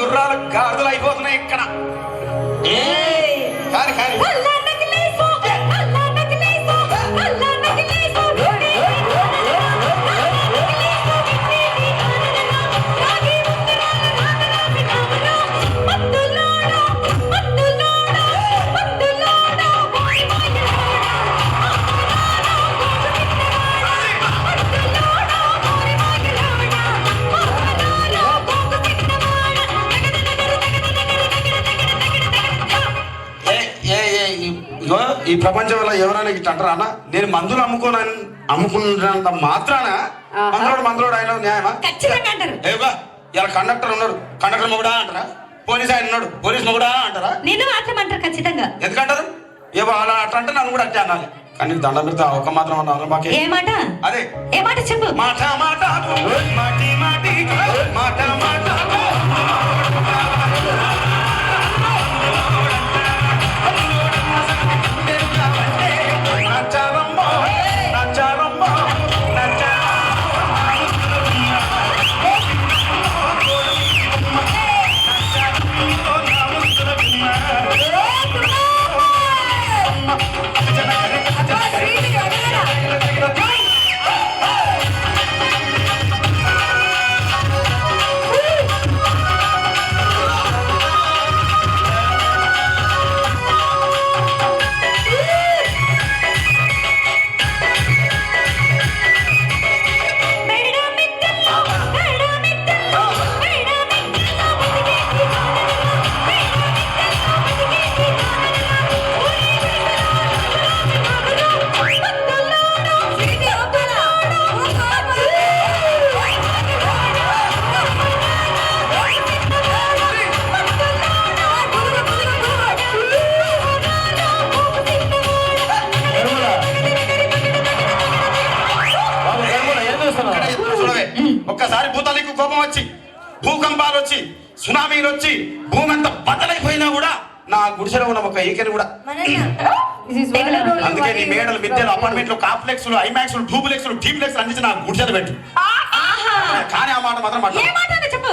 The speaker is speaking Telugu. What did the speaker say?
గుర్రాలు గాడిదలు అయిపోతున్నాయి ఇక్కడ. కానీ కానీ ఈ ప్రపంచంలో ఎవరైనా ఇట్లా అంటారా? నేను మందులు అమ్ముకోను అమ్ముకున్నంత మాత్రాన. మందులోడు మందులోడు అయినా న్యాయమా? ఏవా ఇలా కండక్టర్ ఉన్నాడు. కండక్టర్ మొగుడా అంటారా? పోలీస్ ఆయన ఉన్నాడు. పోలీస్ మొగుడా అంటారా? నిన్ను మాత్రం అంటారు ఖచ్చితంగా. ఎందుకంటారు? ఏవో అలా అట్లా అంటే నన్ను కూడా అట్టే అనాలి. కానీ దండం పెడితే ఒక్క మాత్రం అన్నాను మాకే. ఏ మాట? అదే. ఏ మాట చెప్పు. మాట మాట మాటి మాటి మాట. ఒక్కసారి భూతాలకు కోపం వచ్చి భూకంపాలు వచ్చి సునామీలు వచ్చి భూమి అంతా బద్దలైపోయినా కూడా నా గుడిసెలో ఉన్న ఒక ఈకెని కూడా. అందుకే నీ మేడలు మిద్దెలు అపార్ట్మెంట్లు కాంప్లెక్స్లు ఐమాక్స్లు డూప్లెక్స్లు టీప్లెక్స్లు అందించి నా గుడిసెలు పెట్టు. కానీ ఆ మాట మాత్రం ఏ మాట్లాడు మాట అన్నా చెప్పు